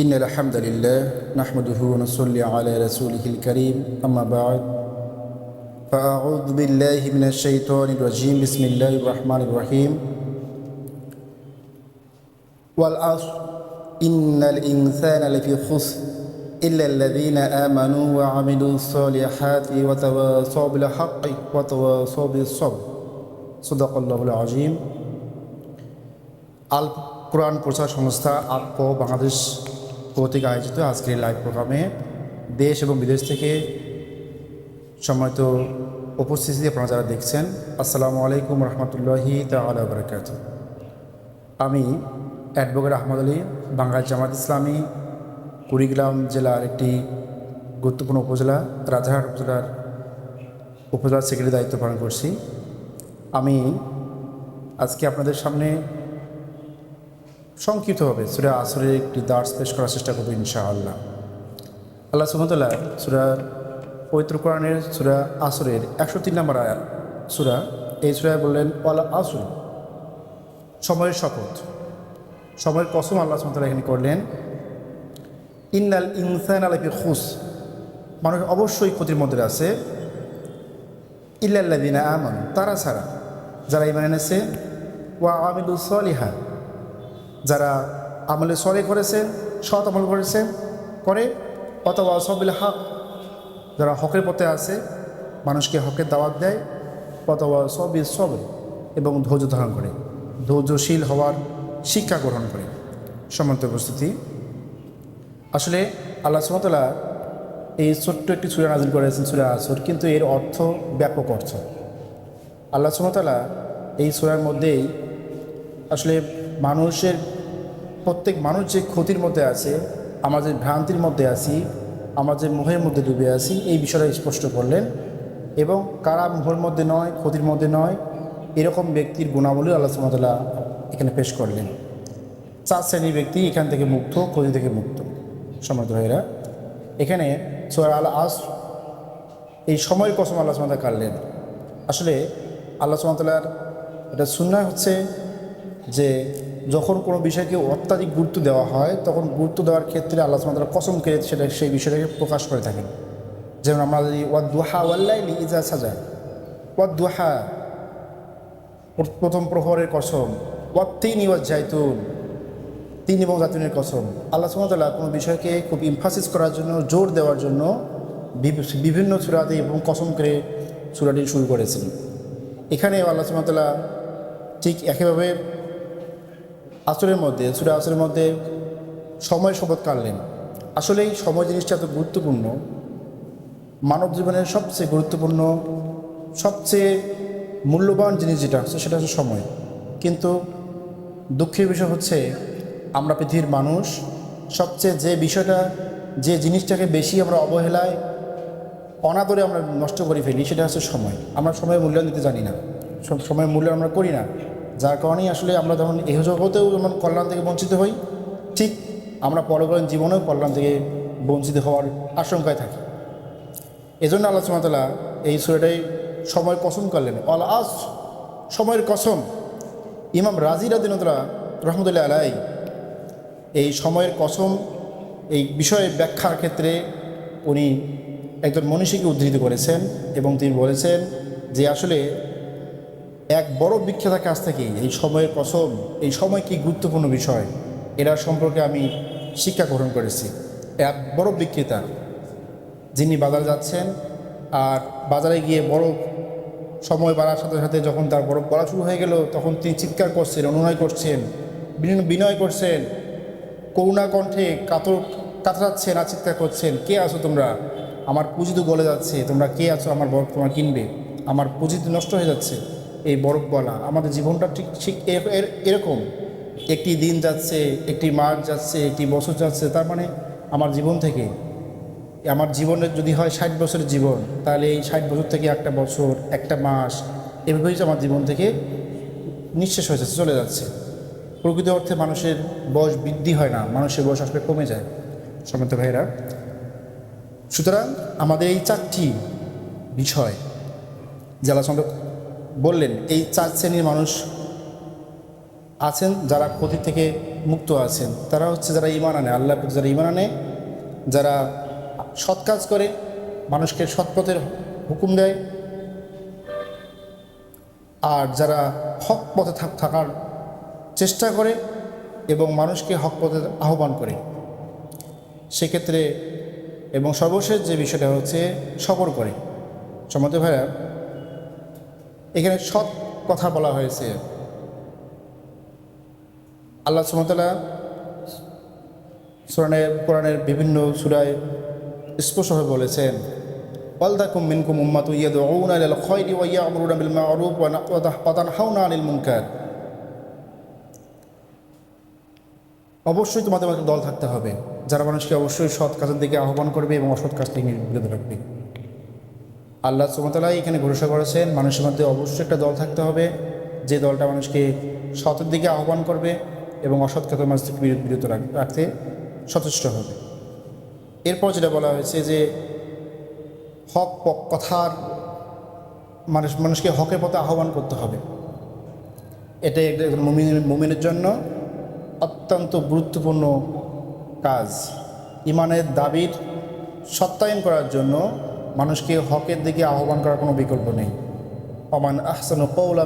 إن الحمد لله نحمده ونصلي على رسوله الكريم أما بعد فأعوذ بالله من الشيطان الرجيم بسم الله الرحمن الرحيم والعصر إن الإنسان لفي خسر إلا الذين آمنوا وعملوا الصالحات وتواصوا بالحق وتواصوا بالصبر صدق الله العظيم আল কোরআন প্রচার সংস্থা আলপ বাংলাদেশ কর্তৃক আয়োজিত আজকের লাইভ প্রোগ্রামে দেশ এবং বিদেশ থেকে সম্মানিত উপস্থিতি আপনারা যারা দেখছেন, আসসালামু আলাইকুম রহমতুল্লাহি তালা আমি অ্যাডভোকেট আহমদ আলী বাংলাদেশ জামাত ইসলামী, কুড়িগ্রাম জেলার একটি গুরুত্বপূর্ণ উপজেলা রাজারহাট উপজেলার উপজেলার সেক্রেটারি দায়িত্ব পালন করছি। আমি আজকে আপনাদের সামনে সংক্ষিপ্তভাবে সুরা আসরের একটি দার্স পেশ করার চেষ্টা করব ইনশাআল্লাহ। আল্লাহ সুমতল্লাহ সুরা পবিত্র কোরআনের সুরা আসরের একশো তিন নম্বর আয়াত, সুরা, এই সুরায় বললেন, ওয়ালা আসুর সময়ের শপথ। সময়ের কসম আল্লাহ সুমতল্লাহ এখানে করলেন, ইন্নাল ইনসান আলাপি খুস মানুষ অবশ্যই ক্ষতির মধ্যে আছে ইল্লাল্লাদিনা আমন তারা ছাড়া। যারা ইমান এনেছে, ওয়া আমিদুল সলিহা যারা আমলে সরে করেছেন, সৎ আমল করেছেন করে অথবা সবিল হক যারা হকের পথে আছে, মানুষকে হকের দাওয়াত দেয়, অথবা সবিল সবে এবং ধৈর্য ধারণ করে, ধৈর্যশীল হওয়ার শিক্ষা গ্রহণ করে। সমান্ত উপস্থিতি, আসলে আল্লাহ সুমতলা এই ছোট্ট একটি সুরা নাজিল করেছেন, সুরা আসর, কিন্তু এর অর্থ ব্যাপক অর্থ। আল্লাহ সুমতলা এই সুরার মধ্যেই আসলে মানুষের প্রত্যেক মানুষ যে ক্ষতির মধ্যে আছে আমাদের ভ্রান্তির মধ্যে আছি আমাদের মোহের মধ্যে ডুবে আছি, এই বিষয়টা স্পষ্ট করলেন। এবং কারা মোহের মধ্যে নয়, ক্ষতির মধ্যে নয়, এরকম ব্যক্তির গুণাবলী আল্লাহ সুমতলা এখানে পেশ করলেন। চার শ্রেণির ব্যক্তি এখান থেকে মুক্ত, ক্ষতি থেকে মুক্ত। সমাজ ভাইরা এখানে সোয়ার আল আস এই সময়ের কসম আল্লাহ সুমতা কাটলেন। আসলে আল্লাহ সুমতালার এটা শূন্য হচ্ছে যে যখন কোনো বিষয়কে অত্যাধিক গুরুত্ব দেওয়া হয়, তখন গুরুত্ব দেওয়ার ক্ষেত্রে আল্লাহ সুমতালা কসম করে সেটা, সেই বিষয়টাকে প্রকাশ করে থাকেন। যেমন আমরা যদি ওয়াদ দুহা ওয়াল্লাইলি ইজা সাজা। ওয়াদ দুহা প্রথম প্রহরের কসম ওয়াদ তিন ওয়াজ জাইতুন তিন এবং জাতুনের কসম। আল্লাহ সুমতাল্লাহ কোনো বিষয়কে খুব ইমফাসিস করার জন্য, জোর দেওয়ার জন্য বিভিন্ন চূড়াতে এবং কসম করে চূড়াটি শুরু করেছেন। এখানে আল্লাহ সুমতাল্লাহ ঠিক একইভাবে আসরের মধ্যে চূড়া আসরের মধ্যে সময় শপথ কাটলেন আসলেই সময় জিনিসটা এত গুরুত্বপূর্ণ। মানব জীবনের সবচেয়ে গুরুত্বপূর্ণ, সবচেয়ে মূল্যবান জিনিস যেটা আছে, সেটা হচ্ছে সময়। কিন্তু দুঃখের বিষয় হচ্ছে, আমরা পৃথিবীর মানুষ, সবচেয়ে যে বিষয়টা, যে জিনিসটাকে বেশি আমরা অবহেলায়, অনাদরে আমরা নষ্ট করে ফেলি, সেটা হচ্ছে সময়। আমরা সময়ের মূল্যায়ন দিতে জানি না। সময়ের মূল্যায়ন আমরা করি না। যার কারণেই আসলে আমরা যখন এহ জগতেও যেমন কল্যাণ থেকে বঞ্চিত হই, ঠিক আমরা পরকালীন জীবনেও কল্যাণ থেকে বঞ্চিত হওয়ার আশঙ্কায় থাকি। এজন্য আল্লাহ সুমতলা এই সুরাটাই সময়ের কসম করলেন। অল আস সময়ের কসম। ইমাম রাজি রাদিনতলা রহমতুল্লাহ আলাই এই সময়ের কসম, এই বিষয়ে ব্যাখ্যার ক্ষেত্রে উনি একজন মনীষীকে উদ্ধৃত করেছেন এবং তিনি বলেছেন যে আসলে এক বড় বিখ্যাতার কাছ থেকে এই সময়ের কসম, এই সময় কি গুরুত্বপূর্ণ বিষয়, এরা সম্পর্কে আমি শিক্ষা গ্রহণ করেছি। এক বড় বিক্রেতা, যিনি বাজারে যাচ্ছেন আর বাজারে গিয়ে বড় সময় বাড়ার সাথে সাথে যখন তার বড় পড়া শুরু হয়ে গেল, তখন তিনি চিৎকার করছেন, অনুনয় করছেন বিনয় করছেন, করুণা কণ্ঠে কাতর, কাতরাচ্ছেন আর চিৎকার করছেন, কে আছো তোমরা? আমার পুঁজি তো গলে যাচ্ছে, তোমরা কে আছো? আমার বরফ তোমার কিনবে, আমার পুঁজি তো নষ্ট হয়ে যাচ্ছে। এই বরফ গলা আমাদের জীবনটা ঠিক ঠিক এর- এরকম। একটি দিন যাচ্ছে, একটি মাস যাচ্ছে, একটি বছর যাচ্ছে, তার মানে আমার জীবন থেকে, আমার জীবনের যদি হয় ষাট বছরের জীবন, তাহলে এই ষাট বছর থেকে একটা বছর, একটা মাস, এভাবেই আমার জীবন থেকে নিঃশেষ হয়ে যাচ্ছে, চলে যাচ্ছে। প্রকৃত অর্থে মানুষের বয়স বৃদ্ধি হয় না, মানুষের বয়স আসলে কমে যায়। সমন্ত ভাইরা সুতরাং আমাদের এই চারটি বিষয় সম্পর্ক বললেন, এই চার শ্রেণির মানুষ আছেন যারা ক্ষতি থেকে মুক্ত আছেন। তারা হচ্ছে যারা ইমান আনে, আল্লাহ যারা ইমান আনে, যারা সৎ কাজ করে, মানুষকে সৎপথের হুকুম দেয়, আর যারা হক পথে থাক- থাকার চেষ্টা করে এবং মানুষকে হক পথে আহ্বান করে। সেক্ষেত্রে এবং সর্বশেষ যে বিষয়টা হচ্ছে, সবর করে। সমত ভাইয়া এখানে সৎ কথা বলা হয়েছে। আল্লাহ সুমতলা সুরানে, কোরআনের বিভিন্ন সুরায় স্পষ্টভাবে বলেছেন, ওয়ালদাকুম মিনকুম উম্মাতু ওয়া অবশ্যই তোমাদের দল থাকতে হবে। যারা মানুষকে অবশ্যই সৎ কাজের দিকে আহ্বান করবে এবং অসৎ কাজ থেকে বিরত রাখবে আল্লাহ সুমতলাই এখানে ঘোষণা করেছেন, মানুষের মধ্যে অবশ্যই একটা দল থাকতে হবে, যে দলটা মানুষকে সতের দিকে আহ্বান করবে এবং অসৎ কাজের মানুষ থেকে বিরত বিরত রাখতে সচেষ্ট হবে। এরপর যেটা বলা হয়েছে যে, হক কথার মানুষ মানুষকে হকের পথে আহ্বান করতে হবে। এটা একজন মুমিনের জন্য অত্যন্ত গুরুত্বপূর্ণ কাজ। ইমানের দাবির সত্যায়ন করার জন্য মানুষকে হকের দিকে আহ্বান করার কোনো বিকল্প নেই। অমান আহসানু কৌলা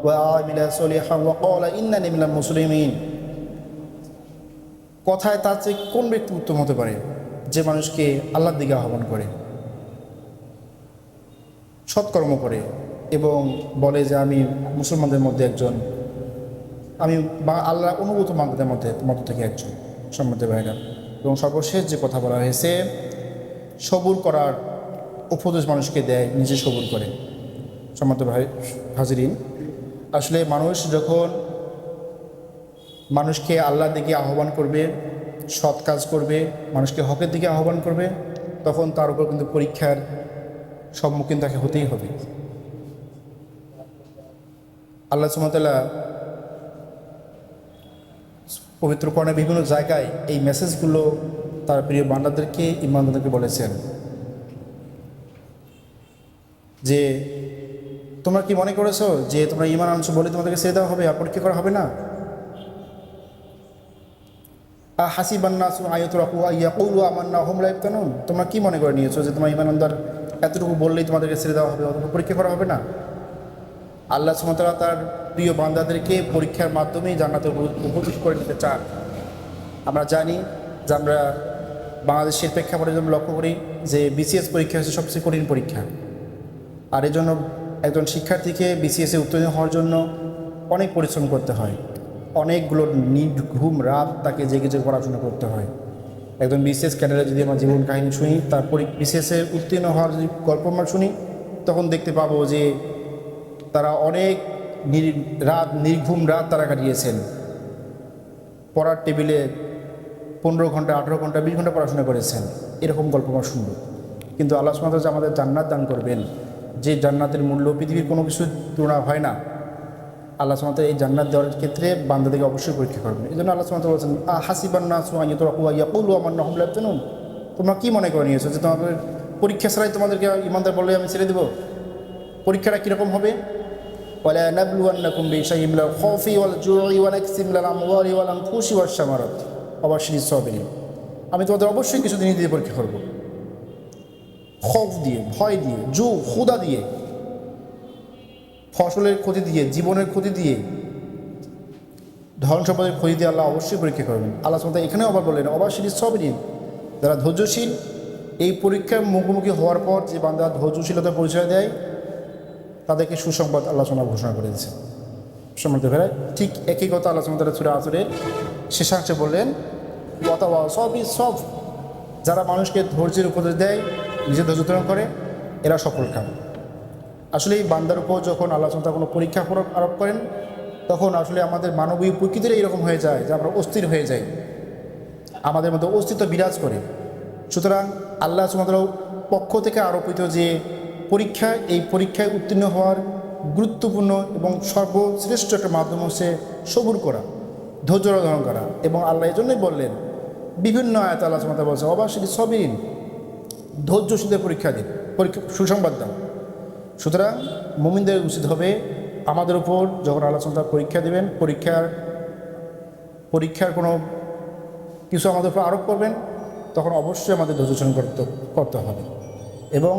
ক্বালা মুসলিমিন। কথায় তার চেয়ে কোন ব্যক্তি উত্তম হতে পারে? যে মানুষকে আল্লাহর দিকে আহ্বান করে। সৎকর্ম করে এবং বলে যে আমি মুসলমানদের মধ্যে একজন। আমি আল্লাহ অনুভূত মানুষদের মধ্যে, মধ্য থেকে একজন। সম্মত ভাইরা এবং সর্বশেষ যে কথা বলা হয়েছে সবুর করার উপদেশ মানুষকে দেয়, নিজে সবুর করে। সম্মত ভাই, হাজিরিন, আসলে মানুষ যখন মানুষকে আল্লাহর দিকে আহ্বান করবে, সৎ কাজ করবে, মানুষকে হকের দিকে আহ্বান করবে, তখন তার উপর কিন্তু পরীক্ষার সম্মুখীন তাকে হতেই হবে। আল্লাহ সুমতাল্লাহ পবিত্র কর্ণের বিভিন্ন জায়গায় এই মেসেজগুলো তার প্রিয় বান্দাদেরকে ইমানদারদেরকে বলেছেন যে, তোমরা কি মনে করেছ যে তোমরা ইমান আনছো বলে তোমাদেরকে ছেড়ে দেওয়া হবে? আর পরীক্ষা করা হবে না? হাসিবান্নাসু আয়তরাকু ইয়াকুলু আমান্না হুম লা ইফতানুন। তোমরা কি মনে করে নিয়েছো যে তোমার ইমানদার এতটুকু বললেই তোমাদেরকে ছেড়ে দেওয়া হবে? অথবা পরীক্ষা করা হবে না? আল্লাহ সুমতলা তার প্রিয় বান্দাদেরকে পরীক্ষার মাধ্যমেই জান্নাতে উপ- উপস্থিত করে নিতে চান। আমরা জানি যে আমরা বাংলাদেশের প্রেক্ষাপটে যেমন লক্ষ্য করি যে বিসিএস পরীক্ষা হচ্ছে সবচেয়ে কঠিন পরীক্ষা। আর এই জন্য একজন শিক্ষার্থীকে বিসিএসে উত্তীর্ণ হওয়ার জন্য অনেক পরিশ্রম করতে হয়। অনেকগুলো নির্ঘুম রাত তাকে জেগে জেগে পড়াশোনা করতে হয়। একজন বিসিএস ক্যাডারে যদি আমার জীবন কাহিনী শুনি, তার বিসিএসে উত্তীর্ণ হওয়ার যদি গল্প আমরা শুনি, তখন দেখতে পাবো যে তারা অনেক রাত, নির্ঘুম রাত তারা কাটিয়েছেন। পড়ার টেবিলে পনেরো ঘন্টা আঠেরো ঘন্টা বিশ ঘন্টা পড়াশোনা করেছেন এরকম গল্প আমরা শুনবো কিন্তু আল্লাহ সুমাত যে আমাদের জান্নাত দান করবেন যে জান্নাতের মূল্য পৃথিবীর কোনো কিছু তুলনা হয় না আল্লাহ সুমাত এই জান্নাত দেওয়ার ক্ষেত্রে বান্দাদেরকে অবশ্যই পরীক্ষা করবেন এই জন্য আল্লাহ সুমাত বলছেন আ হাসিবান না সুয়াইয়া তোরা কুয়াইয়া কৌলু আমার নহম লাইফতানুন তোমরা কী মনে করে নিয়েছো যে তোমাদের পরীক্ষা ছাড়াই তোমাদেরকে ইমানদার বললে আমি ছেড়ে দেবো পরীক্ষাটা কীরকম হবে ولا نبلونكم بشيء من الخوف والجوع ونكس من الأموال والأنفس والثمرات আবার সিরিজ সহবিনী আমি তোমাদের অবশ্যই কিছু দিনই দিয়ে পরীক্ষা করব। খফ দিয়ে, ভয় দিয়ে জু ক্ষুদা দিয়ে, ফসলের ক্ষতি দিয়ে, জীবনের ক্ষতি দিয়ে, ধন সম্পদের ক্ষতি দিয়ে আল্লাহ অবশ্যই পরীক্ষা করবেন। আল্লাহ সামতা এখানেও আবার বললেন অবার সিরিজ সবই যারা ধৈর্যশীল, এই পরীক্ষার মুখোমুখি হওয়ার পর যে বান্দা ধৈর্যশীলতা পরিচয় দেয়, তাদেরকে সুসংবাদ আল্লাহ সোনা ঘোষণা করে দিয়েছে সম্মানিত ভাই ঠিক একই কথা আল্লাহ সুমতারা ছুড়ে আসরের শেষাংশে বললেন সবই সব যারা মানুষকে ধৈর্যের উপদেশ দেয় নিজে ধৈর্য ধারণ করে, এরা সফল কাম। আসলে এই বান্দার উপর যখন আল্লাহ সোনা কোনো পরীক্ষা আরোপ- করেন, তখন আসলে আমাদের মানবীয় প্রকৃতির এইরকম হয়ে যায় যে আমরা অস্থির হয়ে যাই। আমাদের মধ্যে অস্তিত্ব বিরাজ করে। সুতরাং আল্লাহ সুমাতার পক্ষ থেকে আরোপিত যে পরীক্ষা, এই পরীক্ষায় উত্তীর্ণ হওয়ার গুরুত্বপূর্ণ এবং সর্বশ্রেষ্ঠ একটা মাধ্যম হচ্ছে সবুর করা। ধৈর্য ধারণ করা এবং আল্লাহ এই জন্যই বললেন, বিভিন্ন আয়াত আল্লাহ সুমাতা বলছে অবাসী সবিন ধৈর্যশীলের পরীক্ষা দিন, পরীক্ষা, সুসংবাদ দাও। সুতরাং মোমিনদের উচিত হবে আমাদের উপর যখন আল্লাহ তাআলা পরীক্ষা দেবেন, পরীক্ষার পরীক্ষার কোনো কিছু আমাদের উপর আরোপ করবেন, তখন অবশ্যই আমাদের ধৈর্য ধারণ করতে করতে হবে। এবং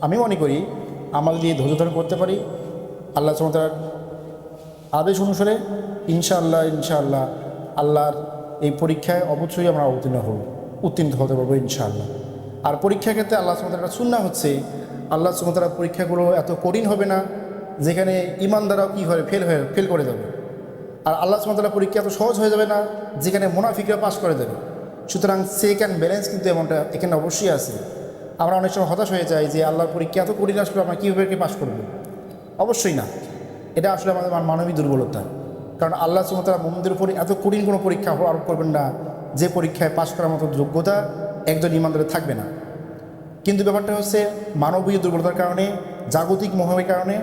আমি মনে করি আমরা যদি ধৈর্য ধারণ করতে পারি, আল্লাহ সুমতার আদেশ অনুসারে ইনশাআল্লাহ ইনশাআল্লাহ আল্লাহর এই পরীক্ষায় অবশ্যই আমরা অবতীর্ণ হব, উত্তীর্ণ হতে পারব ইনশাআল্লাহ। আর পরীক্ষার ক্ষেত্রে আল্লাহ সুমতার সুন্না হচ্ছে, আল্লাহ সুমতার পরীক্ষাগুলো এত কঠিন হবে না, যেখানে ইমানদারাও কী হয়, ফেল হয়ে, ফেল করে যাবে। আর আল্লাহ সুমতাল্লাহ পরীক্ষা এত সহজ হয়ে যাবে না, যেখানে মোনাফিকরা পাশ করে দেবে। সুতরাং সেক অ্যান্ড ব্যালেন্স কিন্তু এমনটা এখানে অবশ্যই আছে। আমরা অনেক সময় হতাশ হয়ে যাই যে আল্লাহর পরীক্ষা এত কঠিন আসলে আমরা কীভাবে পাশ করব? অবশ্যই না। এটা আসলে আমাদের মান- মানবিক দুর্বলতা। কারণ আল্লাহ সুমতারা মোমদের উপর এত কঠিন কোনো পরীক্ষা আরোপ করবেন না। যে পরীক্ষায় পাশ করার মতো যোগ্যতা একজন ইমানদারের থাকবে না। কিন্তু ব্যাপারটা হচ্ছে মানবীয় দুর্বলতার কারণে, জাগতিক মোহের কারণে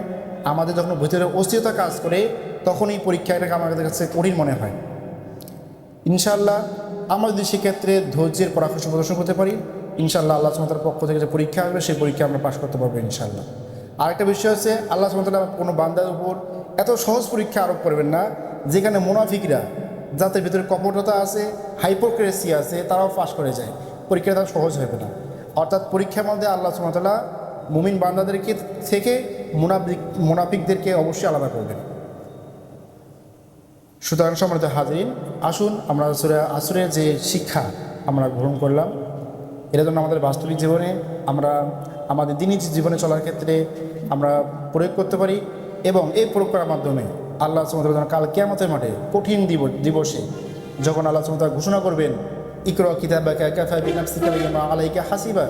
আমাদের যখন ভিতরে অস্থিরতা কাজ করে তখন এই পরীক্ষাটাকে আমাদের কাছে কঠিন মনে হয়। ইনশাআল্লাহ আমরা যদি সেক্ষেত্রে ধৈর্যের পরামর্শ প্রদর্শন করতে পারি, ইনশাআল্লাহ আল্লাহ সুমতার পক্ষ থেকে যে পরীক্ষা আসবে, সেই পরীক্ষা আমরা পাশ করতে পারব ইনশাআল্লাহ। আরেকটা বিষয় হচ্ছে, আল্লাহ সুমতাল্লাহ কোনো বান্দার উপর এত সহজ পরীক্ষা আরোপ করবেন না, যেখানে মোনাফিকরা যাদের ভিতরে কপটতা আছে হাইপোক্রেসি আছে, তারাও পাশ করে যায়। পরীক্ষাটা তার সহজ হবে না। অর্থাৎ পরীক্ষার মধ্যে আল্লাহ সুমতাল্লাহ মুমিন বান্দাদেরকে থেকে মুনাফিক, মুনাফিকদেরকে অবশ্যই আলাদা করবেন। সুতরাং সম্মানিত হাজরিন, আসুন আমরা আসুরে আসুরের যে শিক্ষা আমরা গ্রহণ করলাম, এটা যেন আমাদের বাস্তবিক জীবনে আমরা, আমাদের দিনই জীবনে চলার ক্ষেত্রে আমরা প্রয়োগ করতে পারি। এবং এই প্রয়োগ করার মাধ্যমে আল্লাহ সুমতাল কাল কেয়ামতের মাঠে কঠিন দিবসে যখন আল্লাহ সুমতাল ঘোষণা করবেন, ইকর কিতাব আলাইকা হাসিবা।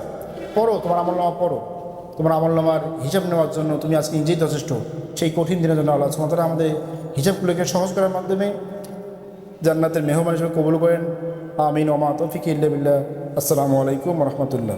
পড়ো, তোমার আমলনামা পড়ো। তোমার আমলনামার হিসাব নেওয়ার জন্য তুমি আজকে নিজেই যথেষ্ট। সেই কঠিন দিনের জন্য আল্লাহ সুমতাল আমাদের হিসাবগুলোকে সহজ করার মাধ্যমে জান্নাতের মেহমান হিসেবে কবুল করেন। আমিন। ওমা তফিক ইল্লাবিল্লা আসসালামু আলাইকুম রহমতুল্লাহ।